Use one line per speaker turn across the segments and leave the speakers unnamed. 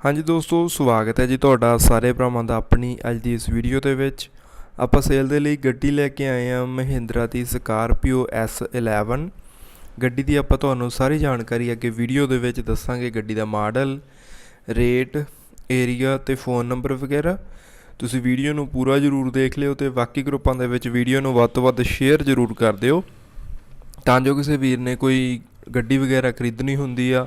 ਹਾਂਜੀ ਦੋਸਤੋ, ਸਵਾਗਤ ਹੈ ਜੀ ਤੁਹਾਡਾ ਸਾਰੇ ਭਰਾਵਾਂ ਦਾ ਆਪਣੀ ਅੱਜ ਦੀ ਇਸ ਵੀਡੀਓ ਦੇ ਵਿੱਚ। ਆਪਾਂ ਸੇਲ ਦੇ ਲਈ ਗੱਡੀ ਲੈ ਕੇ ਆਏ ਹਾਂ ਮਹਿੰਦਰਾ ਦੀ ਸਕਾਰਪੀਓ S11 ਗੱਡੀ ਦੀ ਆਪਾਂ ਤੁਹਾਨੂੰ ਸਾਰੀ ਜਾਣਕਾਰੀ ਅੱਗੇ ਵੀਡੀਓ ਦੇ ਵਿੱਚ ਦੱਸਾਂਗੇ, ਗੱਡੀ ਦਾ ਮਾਡਲ, ਰੇਟ ਏਰੀਆ ਤੇ ਫੋਨ ਨੰਬਰ ਵਗੈਰਾ। ਤੁਸੀਂ ਵੀਡੀਓ ਨੂੰ ਪੂਰਾ ਜ਼ਰੂਰ ਦੇਖ ਲਿਓ ਤੇ ਬਾਕੀ ਗਰੁੱਪਾਂ ਦੇ ਵਿੱਚ ਵੀਡੀਓ ਨੂੰ ਵੱਧ ਤੋਂ ਵੱਧ ਸ਼ੇਅਰ ਜ਼ਰੂਰ ਕਰ ਦਿਓ। ਤਾਂ ਜੋ ਕਿਸੇ ਵੀਰ ਨੇ ਕੋਈ ਗੱਡੀ ਵਗੈਰਾ ਖਰੀਦਣੀ ਹੁੰਦੀ ਆ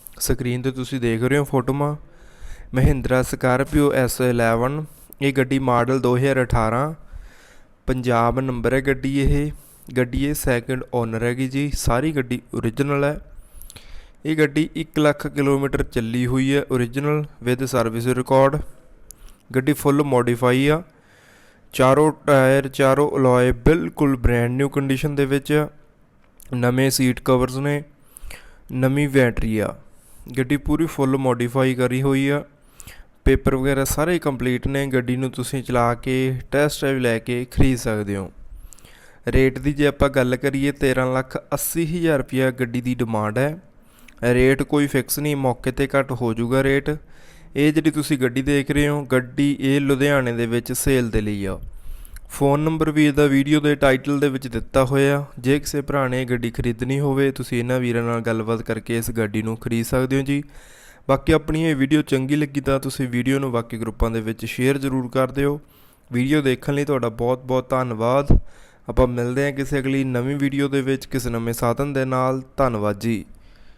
ਸਕਰੀਨ ਤੇ ਤੁਸੀਂ ਦੇਖ ਰਹੇ ਹੋ ਫੋਟੋਆਂ। ਮਹਿੰਦਰਾ ਸਕਾਰਪੀਓ S11 ਇਹ ਗੱਡੀ ਮਾਡਲ 2018 ਪੰਜਾਬ ਨੰਬਰ ਹੈ ਗੱਡੀ ਇਹ। ਗੱਡੀ ਇਹ ਸੈਕੰਡ ਓਨਰ ਹੈਗੀ ਜੀ, ਸਾਰੀ ਗੱਡੀ ਓਰੀਜਨਲ ਹੈ। ਇਹ ਗੱਡੀ 1 ਲੱਖ ਕਿਲੋਮੀਟਰ ਚੱਲੀ ਹੋਈ ਹੈ ਓਰੀਜਨਲ ਵਿਦ ਸਰਵਿਸ ਰਿਕਾਰਡ ਗੱਡੀ ਫੁੱਲ ਮੋਡੀਫਾਈ ਆ। ਚਾਰੋਂ ਟਾਇਰ, ਚਾਰੋਂ ਅਲੋਏ ਬਿਲਕੁਲ ਬ੍ਰੈਂਡ ਨਿਊ ਕੰਡੀਸ਼ਨ ਦੇ ਵਿੱਚ। ਆ। ਨਵੇਂ ਸੀਟ ਕਵਰਸ ਨੇ, ਨਵੀਂ ਬੈਟਰੀ ਆ। ਗੱਡੀ ਪੂਰੀ ਫੁੱਲ ਮੋਡੀਫਾਈ ਕਰੀ ਹੋਈ ਆ। ਪੇਪਰ ਵਗੈਰਾ ਸਾਰੇ ਕੰਪਲੀਟ ਨੇ। ਗੱਡੀ ਨੂੰ ਤੁਸੀਂ ਚਲਾ ਕੇ ਟੈਸਟ ਡਰਾਈਵ ਲੈ ਕੇ ਖਰੀਦ ਸਕਦੇ ਹੋ। ਰੇਟ ਦੀ ਜੇ ਆਪਾਂ ਗੱਲ ਕਰੀਏ 13 ਲੱਖ 80 ਹਜ਼ਾਰ ਰੁਪਇਆ ਗੱਡੀ ਦੀ ਡਿਮਾਂਡ ਹੈ। ਰੇਟ ਕੋਈ ਫਿਕਸ ਨਹੀਂ, ਮੌਕੇ ਤੇ ਘੱਟ ਹੋ ਜਾਊਗਾ ਰੇਟ। ਇਹ ਜਿਹੜੀ ਤੁਸੀਂ ਗੱਡੀ ਦੇਖ ਰਹੇ ਹੋ, ਗੱਡੀ ਇਹ ਲੁਧਿਆਣੇ ਦੇ ਵਿੱਚ ਸੇਲ ਦੇ ਲਈ ਆ। ਫੋਨ ਨੰਬਰ ਵੀ ਇਹਦਾ ਵੀਡੀਓ ਦੇ ਟਾਈਟਲ ਦੇ ਵਿੱਚ ਦਿੱਤਾ ਹੋਇਆ। ਜੇ ਕਿਸੇ ਭਰਾ ਨੇ ਇਹ ਗੱਡੀ ਖਰੀਦਣੀ ਹੋਵੇ, ਤੁਸੀਂ ਇਹਨਾਂ ਵੀਰਾਂ ਨਾਲ ਗੱਲਬਾਤ ਕਰਕੇ ਇਸ ਗੱਡੀ ਨੂੰ ਖਰੀਦ ਸਕਦੇ ਹੋ ਜੀ। ਬਾਕੀ ਆਪਣੀ ਇਹ ਵੀਡੀਓ ਚੰਗੀ ਲੱਗੀ ਤਾਂ ਤੁਸੀਂ ਵੀਡੀਓ ਨੂੰ ਬਾਕੀ ਗਰੁੱਪਾਂ ਦੇ ਵਿੱਚ ਸ਼ੇਅਰ ਜ਼ਰੂਰ ਕਰ ਦਿਓ। ਵੀਡੀਓ ਦੇਖਣ ਲਈ ਤੁਹਾਡਾ ਬਹੁਤ ਬਹੁਤ ਧੰਨਵਾਦ। ਆਪਾਂ ਮਿਲਦੇ ਹਾਂ ਕਿਸੇ ਅਗਲੀ ਨਵੀਂ ਵੀਡੀਓ ਦੇ ਵਿੱਚ ਕਿਸੇ ਨਵੇਂ ਸਾਧਨ ਦੇ ਨਾਲ। ਧੰਨਵਾਦ ਜੀ।